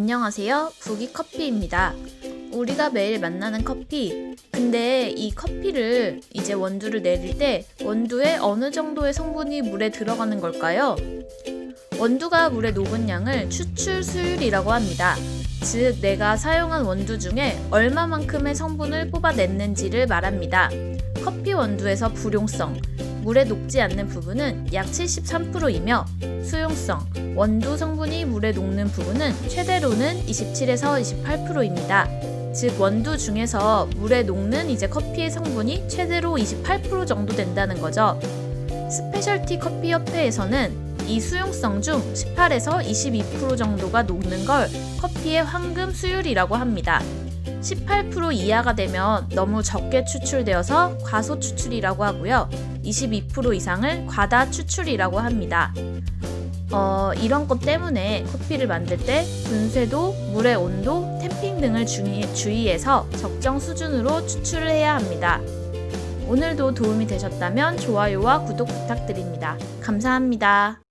안녕하세요. 부기 커피입니다. 우리가 매일 만나는 커피. 근데 이 커피를 이제 원두를 내릴 때 원두에 어느 정도의 성분이 물에 들어가는 걸까요? 원두가 물에 녹은 양을 추출 수율이라고 합니다. 즉, 내가 사용한 원두 중에 얼마만큼의 성분을 뽑아냈는지를 말합니다. 커피 원두에서 불용성, 물에 녹지 않는 부분은 약 73%이며 수용성, 원두 성분이 물에 녹는 부분은 최대로는 27에서 28%입니다. 즉 원두 중에서 물에 녹는 이제 커피의 성분이 최대로 28% 정도 된다는 거죠. 스페셜티 커피 협회에서는 이 수용성 중 18에서 22% 정도가 녹는 걸 커피의 황금 수율이라고 합니다. 18% 이하가 되면 너무 적게 추출되어서 과소 추출이라고 하고요. 22% 이상을 과다 추출이라고 합니다. 어, 이런 것 때문에 커피를 만들 때 분쇄도, 물의 온도, 템핑 등을 주의, 주의 해서 적정 수준으로 추출을 해야 합니다. 오늘도 도움이 되셨다면 좋아요와 구독 부탁드립니다. 감사합니다.